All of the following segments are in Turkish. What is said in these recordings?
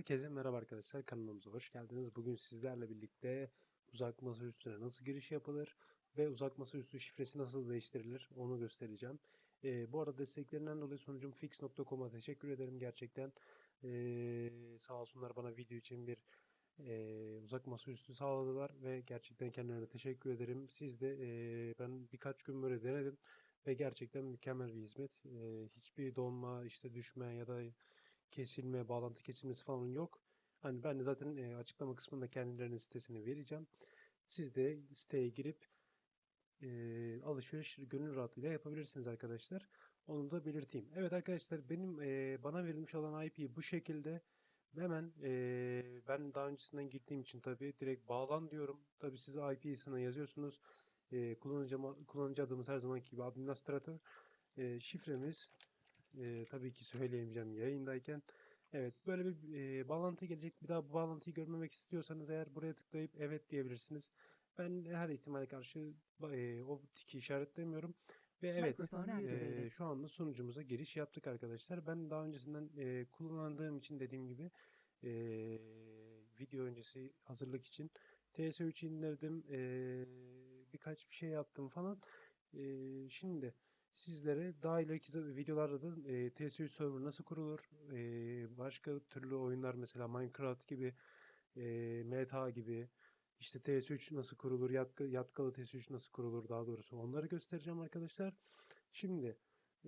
Herkese merhaba arkadaşlar kanalımıza hoş geldiniz. Bugün sizlerle birlikte uzak masa üstüne nasıl giriş yapılır ve uzak masa üstü şifresi nasıl değiştirilir onu göstereceğim. Ee, bu arada desteklerinden dolayı sunucum fix.com'a teşekkür ederim gerçekten. Ee, sağ olsunlar bana video için bir e, uzak masa üstü sağladılar ve gerçekten kendilerine teşekkür ederim. Siz de e, ben birkaç gün böyle denedim ve gerçekten mükemmel bir hizmet. E, hiçbir donma, işte düşme ya da kesilme, bağlantı kesilmesi falan yok. Hani ben de zaten e, açıklama kısmında kendilerinin sitesini vereceğim. Siz de siteye girip e, alışveriş gönül rahatlığıyla yapabilirsiniz arkadaşlar. Onu da belirteyim. Evet arkadaşlar benim e, bana verilmiş olan IP bu şekilde. Hemen e, ben daha öncesinden girdiğim için tabii direkt bağlan diyorum. Tabii siz IP'sine yazıyorsunuz. E, kullanıcı, kullanıcı adımız her zamanki gibi administratör. E, şifremiz e, tabii ki söyleyemeyeceğim yayındayken. Evet böyle bir e, bağlantı gelecek. Bir daha bu bağlantıyı görmemek istiyorsanız eğer buraya tıklayıp evet diyebilirsiniz. Ben her ihtimale karşı e, o tiki işaretlemiyorum. Ve evet e, şu anda sunucumuza giriş yaptık arkadaşlar. Ben daha öncesinden e, kullandığım için dediğim gibi e, video öncesi hazırlık için TS3 indirdim. E, birkaç bir şey yaptım falan. E, şimdi sizlere daha ileriki videolarda da e, TS3 server nasıl kurulur, e, başka türlü oyunlar mesela Minecraft gibi, e, MTA gibi, işte TS3 nasıl kurulur, yatkı, yatkalı TS3 nasıl kurulur daha doğrusu onları göstereceğim arkadaşlar. Şimdi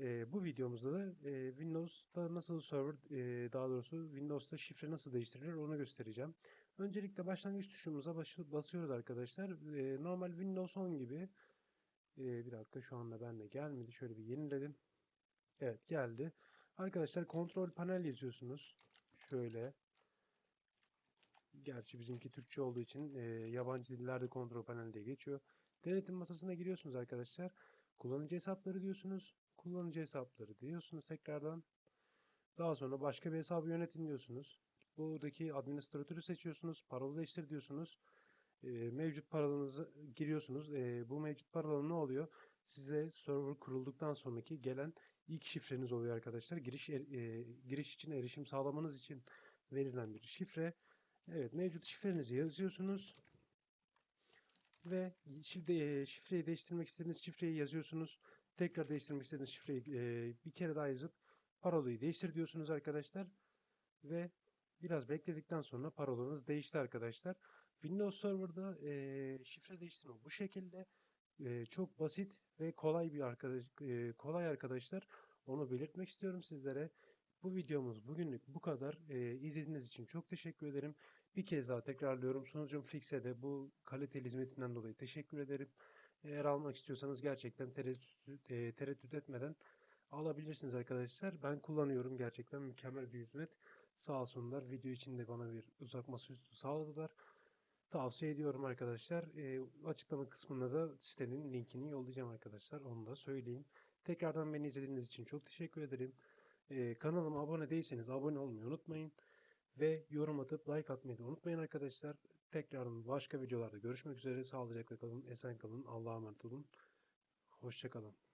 e, bu videomuzda da e, Windows'ta nasıl server, e, daha doğrusu Windows'ta şifre nasıl değiştirilir onu göstereceğim. Öncelikle başlangıç tuşumuza başı- basıyoruz arkadaşlar. E, normal Windows 10 gibi ee, bir dakika şu anda bende gelmedi. Şöyle bir yeniledim. Evet geldi. Arkadaşlar kontrol panel yazıyorsunuz. Şöyle. Gerçi bizimki Türkçe olduğu için e, yabancı dillerde kontrol panel diye geçiyor. Denetim masasına giriyorsunuz arkadaşlar. Kullanıcı hesapları diyorsunuz. Kullanıcı hesapları diyorsunuz tekrardan. Daha sonra başka bir hesabı yönetin diyorsunuz. Buradaki administratörü seçiyorsunuz. Parola değiştir diyorsunuz e, mevcut paralarınızı giriyorsunuz. E, bu mevcut paralar ne oluyor? Size server kurulduktan sonraki gelen ilk şifreniz oluyor arkadaşlar. Giriş e, giriş için erişim sağlamanız için verilen bir şifre. Evet mevcut şifrenizi yazıyorsunuz. Ve şimdi şifreyi değiştirmek istediğiniz şifreyi yazıyorsunuz. Tekrar değiştirmek istediğiniz şifreyi e, bir kere daha yazıp parolayı değiştir diyorsunuz arkadaşlar. Ve biraz bekledikten sonra parolanız değişti arkadaşlar. Windows Server'da e, şifre değiştirme bu şekilde e, çok basit ve kolay bir arkadaş e, kolay arkadaşlar. Onu belirtmek istiyorum sizlere. Bu videomuz bugünlük bu kadar. E, izlediğiniz için çok teşekkür ederim. Bir kez daha tekrarlıyorum. Sunucum Fix'e de bu kaliteli hizmetinden dolayı teşekkür ederim. Eğer almak istiyorsanız gerçekten tereddüt, e, tereddüt etmeden alabilirsiniz arkadaşlar. Ben kullanıyorum. Gerçekten mükemmel bir hizmet. Sağ olsunlar. Video için de bana bir uzak masaüstü sağladılar. Tavsiye ediyorum arkadaşlar. Ee, açıklama kısmında da sitenin linkini yollayacağım arkadaşlar. Onu da söyleyeyim. Tekrardan beni izlediğiniz için çok teşekkür ederim. Ee, kanalıma abone değilseniz abone olmayı unutmayın. Ve yorum atıp like atmayı da unutmayın arkadaşlar. Tekrardan başka videolarda görüşmek üzere. Sağlıcakla kalın, esen kalın, Allah'a emanet olun. Hoşçakalın.